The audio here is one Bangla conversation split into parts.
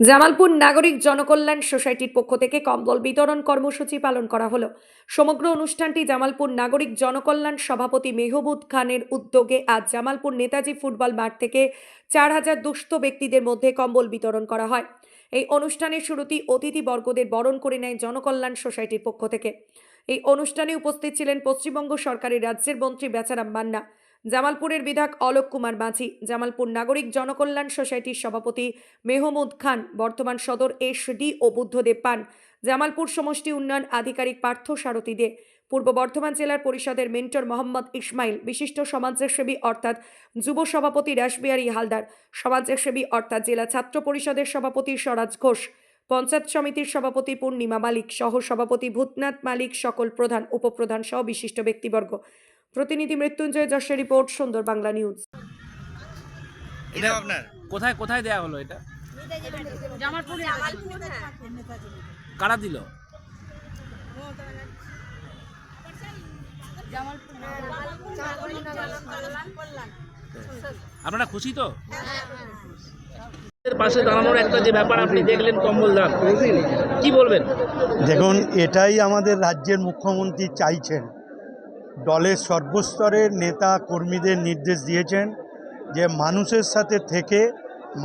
জামালপুর নাগরিক জনকল্যাণ সোসাইটির পক্ষ থেকে কম্বল বিতরণ কর্মসূচি পালন করা হলো। সমগ্র অনুষ্ঠানটি জামালপুর নাগরিক জনকল্যাণ সভাপতি মেহবুদ খানের উদ্যোগে আজ জামালপুর নেতাজি ফুটবল মাঠ থেকে চার হাজার দুস্থ ব্যক্তিদের মধ্যে কম্বল বিতরণ করা হয়। এই অনুষ্ঠানের শুরুতেই অতিথিবর্গদের বরণ করে নেয় জনকল্যাণ সোসাইটির পক্ষ থেকে। এই অনুষ্ঠানে উপস্থিত ছিলেন পশ্চিমবঙ্গ সরকারের রাজ্যের মন্ত্রী বেচারাম মান্না জামালপুরের বিধায়ক অলোক কুমার মাঝি, জামালপুর নাগরিক জনকল্যাণ সোসাইটির সভাপতি মেহমুদ খান, বর্তমান সদর এসডি ও বুদ্ধদেব পান, জামালপুর সমষ্টি উন্নয়ন আধিকারিক পার্থ সারথী দে, পূর্ব বর্ধমান জেলার পরিষদের মেন্টর মোহাম্মদ ইসমাইল, বিশিষ্ট সমাজসেবী অর্থাৎ যুব সভাপতি রাসবিহারী হালদার, সমাজসেবী অর্থাৎ জেলা ছাত্র পরিষদের সভাপতি স্বরাজ ঘোষ, পঞ্চায়েত সমিতির সভাপতি পূর্ণিমা মালিক সহ সভাপতি ভূতনাথ মালিক, সকল প্রধান, উপপ্রধান সহ বিশিষ্ট ব্যক্তিবর্গ। প্রতিনিধি মৃত্যুঞ্জয় যশের রিপোর্ট সুন্দর বাংলা নিউজ। এটা আপনার? কোথায় কোথায় দেয়া হলো এটা? কারা দিল? আপনারা খুশি তো? পাশে দাঁড়ানোর একটা যে ব্যাপার আপনি দেখলেন কম্বল দান। কি বলবেন? দেখুন এটাই আমাদের রাজ্যের মুখ্যমন্ত্রী চাইছেন। দলের সর্বস্তরের নেতা কর্মীদের নির্দেশ দিয়েছেন যে মানুষের সাথে থেকে,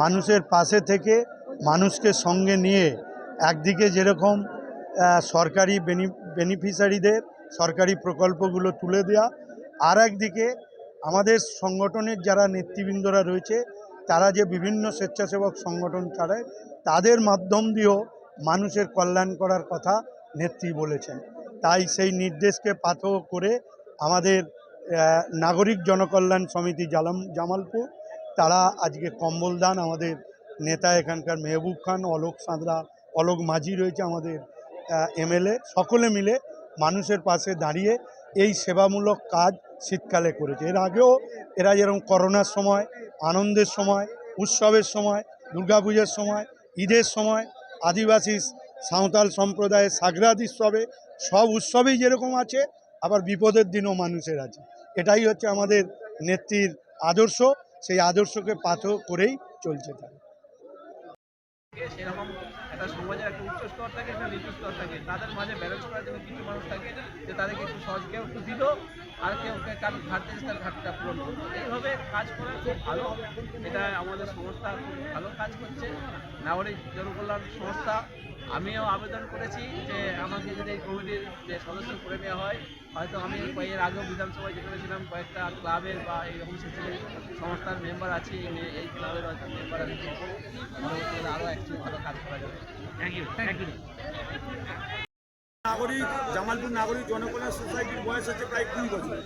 মানুষের পাশে থেকে, মানুষকে সঙ্গে নিয়ে একদিকে যেরকম সরকারি বেনি বেনিফিশিয়ারিদের সরকারি প্রকল্পগুলো তুলে দেওয়া আর একদিকে আমাদের সংগঠনের যারা নেতৃবৃন্দরা রয়েছে, তারা যে বিভিন্ন স্বেচ্ছাসেবক সংগঠন ছাড়ায় তাদের মাধ্যম দিয়েও মানুষের কল্যাণ করার কথা নেত্রী বলেছেন। তাই সেই নির্দেশকে পাথর করে আমাদের নাগরিক জনকল্যাণ সমিতি জালাম, জামালপুর, তারা আজকে কম্বল দান আমাদের নেতা এখানকার মেহবুব খান, অলোক সাঁতরা, অলোক মাঝি রয়েছে আমাদের এমএলএ, সকলে মিলে মানুষের পাশে দাঁড়িয়ে এই সেবামূলক কাজ শীতকালে করেছে। এর আগেও এরা যেরকম করোনার সময়, আনন্দের সময়, উৎসবের সময়, দুর্গাপূজার সময়, ঈদের সময়, আদিবাসী সাঁওতাল সম্প্রদায়ের সাগরাদ উৎসবে, সব উৎসবেই যেরকম আছে আবার বিপদের দিনও মানুষের আছে। এটাই হচ্ছে আমাদের নেত্রীর আদর্শ, সেই আদর্শকে পাথর করেই চলছে তারা। সমাজের একটা থাকে তাদেরকে একটু আর কেউ তার ভালো। এটা আমাদের সংস্থা খুব ভালো কাজ করছে। নাগরিক জনকল্যাণ সংস্থা আমিও আবেদন করেছি যে আমাকে যদি এই কমিটির যে সদস্য করে নেওয়া হয়, হয়তো আমি এর আগেও বিধানসভায় যেখানে ছিলাম কয়েকটা ক্লাবের বা এইরকম স্বেচ্ছাসেবী সংস্থার মেম্বার আছি এই- ক্লাবের হয়তো মেম্বার আমি আরও একটু ভালো কাজ করা যাবে। থ্যাংক ইউ থ্যাংক ইউ নাগরিক, জামালপুর নাগরিক জনকল্যাণ সোসাইটির বয়স হচ্ছে প্রায় কুড়ি বছর।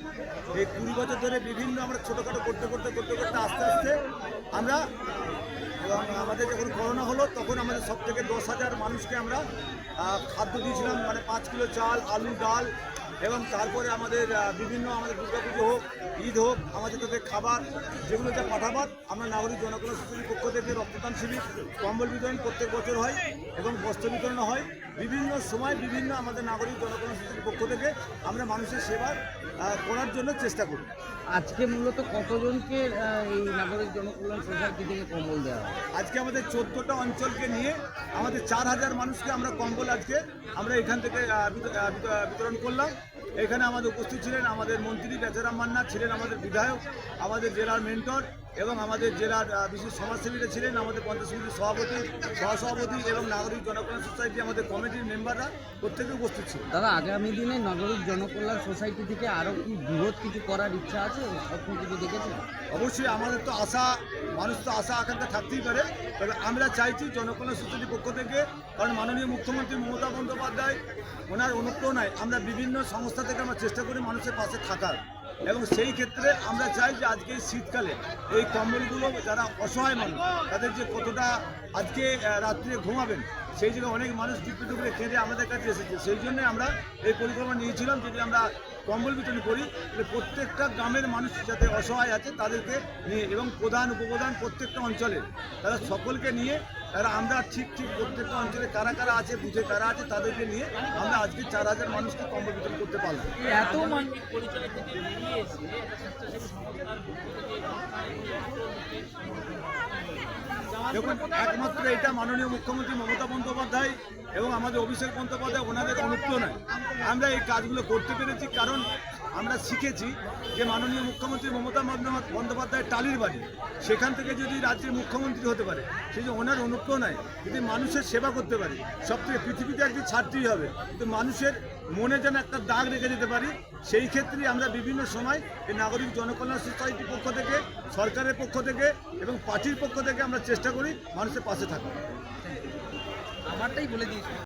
এই কুড়ি বছর ধরে বিভিন্ন আমরা ছোটোখাটো করতে করতে করতে করতে আস্তে আস্তে আমরা আমাদের যখন করোনা হলো, তখন আমাদের সব থেকে দশ হাজার মানুষকে আমরা খাদ্য দিয়েছিলাম মানে পাঁচ কিলো চাল, আলু, ডাল এবং তারপরে আমাদের বিভিন্ন আমাদের দুর্গাপুজো হোক ঈদ হোক আমাদের তাদের খাবার যেগুলো যা পাঠাবার আমরা নাগরিক জনগণ সোসাইটির পক্ষ থেকে রক্তদান শিবির কম্বল বিতরণ প্রত্যেক বছর হয় এবং বস্ত্র বিতরণ হয়। বিভিন্ন সময় বিভিন্ন আমাদের নাগরিক জনকল্যাণ সোসাইটির পক্ষ থেকে আমরা মানুষের সেবা করার জন্য চেষ্টা করি। আজকে মূলত কতজনকে এই নাগরিক জনকল্যাণ সোসাইটি থেকে কম্বল দেওয়া হয়? আজকে আমাদের চোদ্দোটা অঞ্চলকে নিয়ে আমাদের চার হাজার মানুষকে আমরা কম্বল আজকে আমরা এখান থেকে বিতরণ করলাম। এখানে আমাদের উপস্থিত ছিলেন আমাদের মন্ত্রী বেচারাম মান্না ছিলেন আমাদের বিধায়ক আমাদের জেলার মেন্টর এবং আমাদের জেলার বিশেষ সমাজসেবীরা ছিলেন আমাদের পঞ্চায়েত সমিতির সভাপতি সহসভাপতি এবং নাগরিক জনকল্যাণ সোসাইটি আমাদের কমিটির মেম্বাররা প্রত্যেকে উপস্থিত ছিল দাদা আগামী দিনে নাগরিক জনকল্যাণ সোসাইটি থেকে আরও কি বৃহৎ কিছু করার ইচ্ছা আছে? স্বপ্ন কিছু দেখেছেন? অবশ্যই আমাদের তো আশা মানুষ তো আশা আকাঙ্ক্ষা থাকতেই পারে তবে আমরা চাইছি জনকল্যাণ সোসাইটির পক্ষ থেকে কারণ মাননীয় মুখ্যমন্ত্রী মমতা বন্দ্যোপাধ্যায় ওনার অনুপ্রেরণায় আমরা বিভিন্ন সংস্থা থেকে আমরা চেষ্টা করি মানুষের পাশে থাকার। এবং সেই ক্ষেত্রে আমরা চাই যে আজকে শীতকালে এই কম্বলগুলো যারা অসহায় মানুষ, তাদের যে কতটা আজকে রাত্রে ঘুমাবেন, সেই জায়গায় অনেক মানুষ টুকরে টুকরে কেঁদে আমাদের কাছে এসেছে। সেই জন্য আমরা এই পরিকল্পনা নিয়েছিলাম যদি আমরা কম্বল বিতরণ করি প্রত্যেকটা গ্রামের মানুষ যাতে অসহায় আছে, তাদেরকে নিয়ে এবং প্রধান, উপপ্রধান প্রত্যেকটা অঞ্চলে তারা সকলকে নিয়ে তারা আমরা ঠিক ঠিক প্রত্যেকটা অঞ্চলে কারা কারা আছে বুঝে কারা আছে তাদেরকে নিয়ে আমরা আজকে চার হাজার মানুষকে কম্বল বিতরণ করতে পারলাম। এত দেখুন একমাত্র এটা মাননীয় মুখ্যমন্ত্রী মমতা বন্দ্যোপাধ্যায় এবং আমাদের অভিষেক বন্দ্যোপাধ্যায় ওনাদের অনুপ্রেরণায় আমরা এই কাজগুলো করতে পেরেছি কারণ আমরা শিখেছি যে মাননীয় মুখ্যমন্ত্রী মমতা বন্দ্যোপাধ্যায়- টালির বাড়ি। সেখান থেকে যদি রাজ্যের মুখ্যমন্ত্রী হতে পারে সেই যে ওনার অনুপ্রেরণায় যদি মানুষের সেবা করতে পারি সব থেকে পৃথিবীতে একটি ছাত্রী হবে, তো মানুষের মনে যেন একটা দাগ রেখে যেতে পারি। সেই ক্ষেত্রে আমরা বিভিন্ন সময় এই নাগরিক জনকল্যাণ সোসাইটির পক্ষ থেকে, সরকারের পক্ষ থেকে এবং পার্টির পক্ষ থেকে আমরা চেষ্টা করি মানুষের পাশে থাকা আমারটাই বলে দিয়েছি।